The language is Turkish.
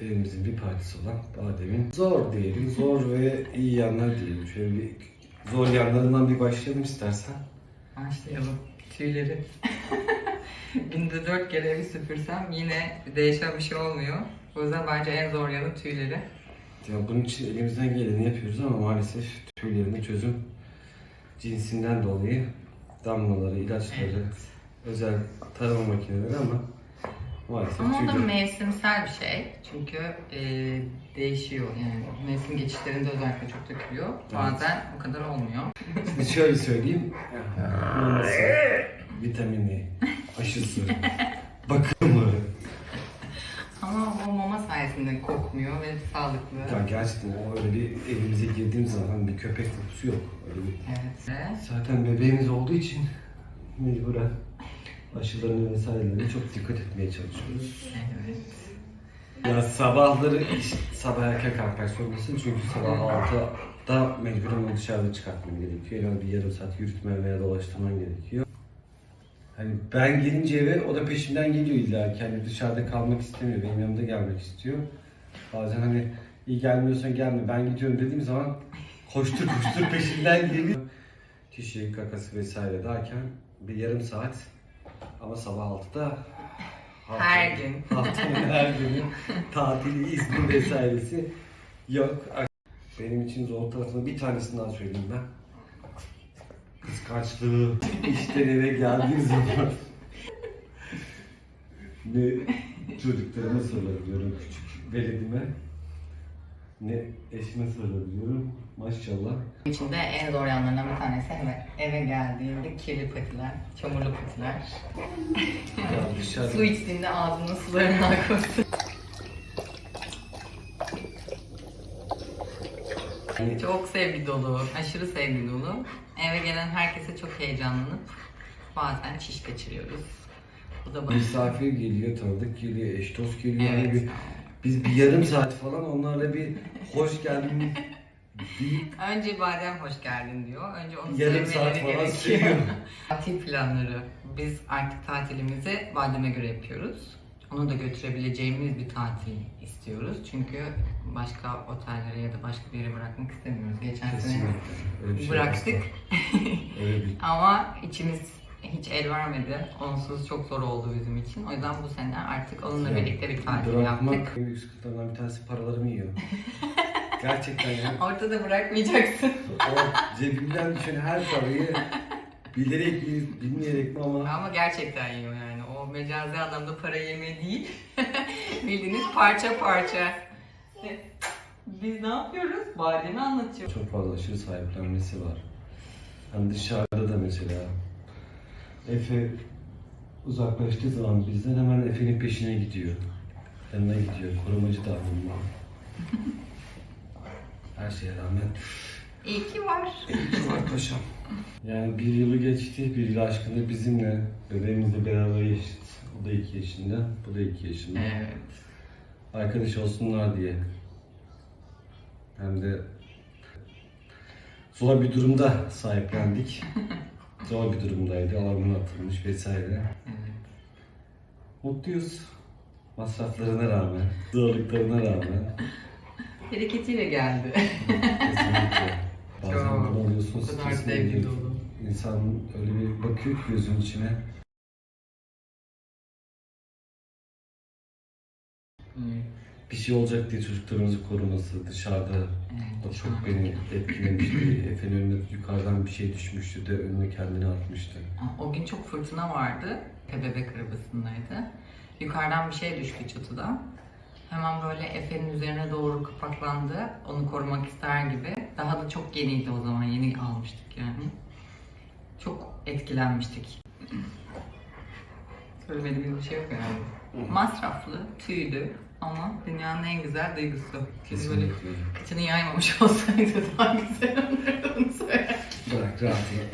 evimizin bir parçası olan bademin zor diyelim, zor ve iyi yanlar diyelim. Şöyle bir zor yanlarından bir başlayalım istersen. Başlayalım. Tüyleri. Günde dört kere evi süpürsem yine değişen bir şey olmuyor. O yüzden bence en zor yanı tüyleri. Ya bunun için elimizden geleni yapıyoruz ama maalesef tüylerinde çözüm cinsinden dolayı damlaları, ilaçları, özel tarama makineleri ama maalesef Ama o da mevsimsel bir şey. Çünkü e, değişiyor yani. Mevsim geçişlerinde özellikle çok dökülüyor. Bazen o kadar olmuyor. Şimdi şöyle söyleyeyim. Maması, vitamini, aşısı, bakımı. Ama o mama sayesinde kokmuyor ve sağlıklı. Ya gerçekten o öyle bir evimize girdiğim zaman bir köpek kokusu yok. Öyle bir... Evet. Ve Zaten bebeğimiz olduğu için mecburen aşılarına vesairelerine çok dikkat etmeye çalışıyoruz. Evet. Ya sabahları iş- sabah erken kalkmak zorundasın çünkü sabah 6'da mecburen onu dışarıda çıkartman gerekiyor. Yani bir yarım saat yürütmen veya dolaştırman gerekiyor. Hani ben gelince eve o da peşimden geliyor illa ki. Hani dışarıda kalmak istemiyor. Benim yanımda gelmek istiyor. Bazen hani iyi gelmiyorsan gelme ben gidiyorum dediğim zaman koştur koştur peşimden geliyor. Kişi kakası vesaire derken bir yarım saat ama sabah 6'da Her gün. Haftanın her günü tatili, izni vesairesi yok. Benim için zor tarafını bir tanesini daha söyleyeyim ben. Kıskançlığı işten eve geldiği zaman ne çocuklarıma sorabiliyorum küçük veledime ne eşime sorabiliyorum maşallah. İçinde en zor yanlarından bir tanesi eve, eve geldiğinde kirli patiler, çamurlu patiler. Ya dışarı Su içtiğinde ağzının sularının akması. Hani Çok sevgi dolu, aşırı sevgi dolu. Eve gelen herkese çok heyecanlanıp bazen çiş kaçırıyoruz. Bu da bana. misafir geliyor, tanıdık geliyor, eş dost geliyor. Hani Evet. bir, biz bir yarım saat falan onlarla bir hoş geldin deyip Önce badem hoş geldin diyor. Önce onu yarım sevmeleri saat falan gerekiyor. sürüyor. Tatil planları. Biz artık tatilimizi bademe göre yapıyoruz. Onu da götürebileceğimiz bir tatil istiyoruz. Çünkü başka otellere ya da başka bir yere bırakmak istemiyoruz. Geçen sene Kesinlikle. Öyle bir şey bıraktık. Öyle bir ama içimiz hiç el vermedi. Onsuz çok zor oldu bizim için. O yüzden bu sene artık onunla Yani birlikte bir tatil Bırakmak yaptık. en büyük sıkıntılardan bir tanesi paralarımı yiyor. Gerçekten yani. Ortada bırakmayacaksın. O cebimden düşen her parayı bilerek mi, bilmeyerek mi ama Ama gerçekten yiyor yani. O mecazi anlamda para yeme değil. Bildiğiniz parça parça. Biz ne yapıyoruz? Bademi anlatıyor. çok fazla aşırı sahiplenmesi var. Hani dışarıda da mesela Efe uzaklaştığı zaman bizden hemen Efe'nin peşine gidiyor. Yanına gidiyor. Korumacı davranıyor. Her şeye rağmen İyi ki var. Var paşam. Yani bir yılı geçti, bir yıl aşkında bizimle, bebeğimizle beraber yaşadı. O da iki yaşında, bu da iki yaşında. Evet. Arkadaş olsunlar diye. Hem de zor bir durumda sahiplendik. Zor bir durumdaydı, alarmına atılmış vesaire. Mutluyuz. Masraflarına rağmen, zorluklarına rağmen. Bereketiyle geldi. Kesinlikle. Bazen bunu oluyorsun, O kadar dolu. İnsan öyle bir bakıyor ki gözün içine. Evet. Bir şey olacak diye çocuklarımızı koruması dışarıda o Evet. çok beni etkilemişti. Efe'nin önüne yukarıdan bir şey düşmüştü de önüne kendini atmıştı. O gün çok fırtına vardı. Bebek arabasındaydı. Yukarıdan bir şey düştü çatıdan. Hemen böyle Efe'nin üzerine doğru kapaklandı. Onu korumak ister gibi. Daha da çok yeniydi o zaman. Yeni almıştık yani. Çok etkilenmiştik. Söylemediğimiz bir şey yok yani. Masraflı, tüylü ama dünyanın en güzel duygusu. Biz böyle Kesinlikle. kıçını yaymamış olsaydı daha güzel olurdu. Bırak rahatını.